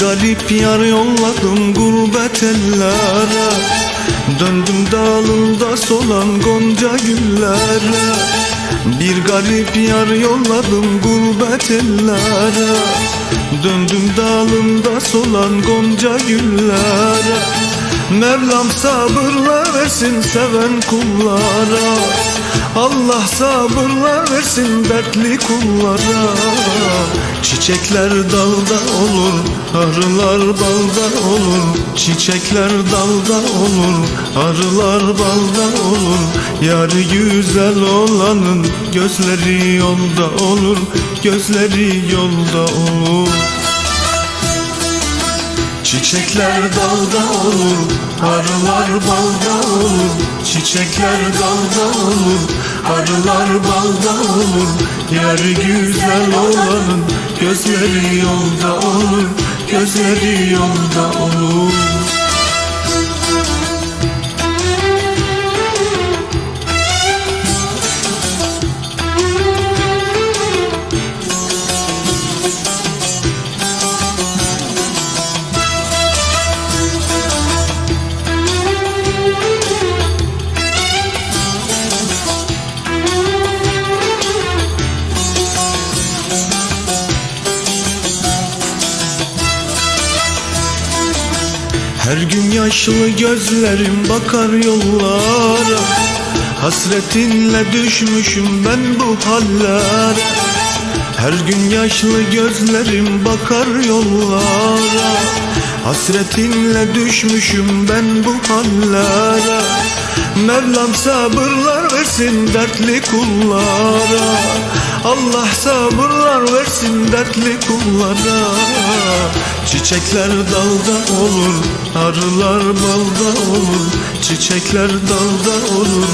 garip yar yolladım gurbet ellere. Döndüm dalında solan gonca güllere. Bir garip yar yolladım gurbet ellere. Döndüm dalında solan gonca güllere. Mevlam sabırla versin seven kullara. Allah sabırla versin dertli kullara Çiçekler dalda olur, arılar balda olur. Çiçekler dalda olur, arılar balda olur. Yarı güzel olanın gözleri yolda olur Gözleri yolda olur. Çiçekler dalda olur, arılar balda olur. Çiçekler dalda olur, arılar balda olur. Yarı güzel olanın gözleri yolda olur Gözleri yolda olur Her gün yaşlı gözlerim bakar yollara. Hasretinle düşmüşüm ben bu hallere. Her gün yaşlı gözlerim bakar yollara. Hasretinle düşmüşüm ben bu hallere Mevlam sabırlar versin dertli kullara. Allah sabırlar versin dertli kullara. Çiçekler dalda olur, arılar balda olur. Çiçekler dalda olur,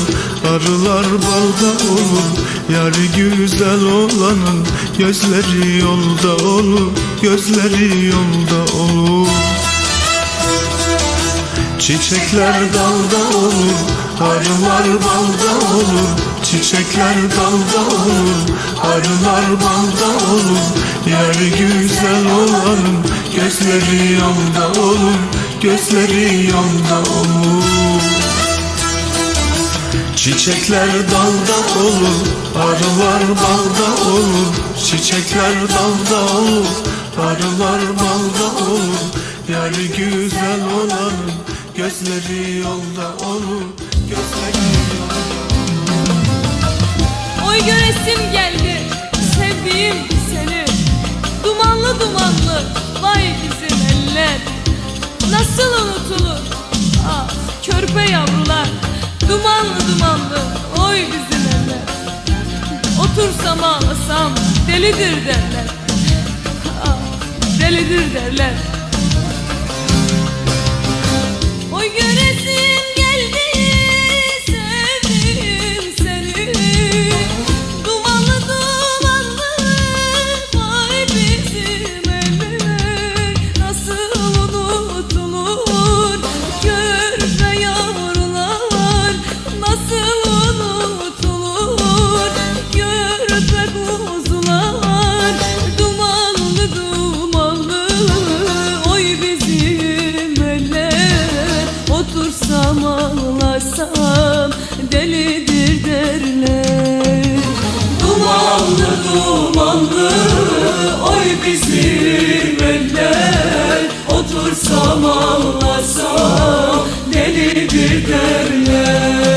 arılar balda olur. Yarı güzel olanın gözleri yolda olur Gözleri yolda olur Çiçekler dalda olur, arılar balda olur. Çiçekler dalda olur, arılar balda olur. Yarı güzel olanın gözleri yolda olur Gözleri yolda olur. Çiçekler dalda olur, arılar balda olur. Çiçekler dalda olur, arılar balda olur. Yarı güzel olanın gözleri yolda olur Gözleri yolda. Oy göresim geldi sevdiğim seni. Dumanlı dumanlı vay bizim eller Nasıl unutulur? Ah körpe yavrular. Dumanlı dumanlı oy bizim eller Otursam ağlasam delidir derler. Ah, Delidir derler dumanlı Oy bizim eller. Otursam ağlasam Deli bir derler.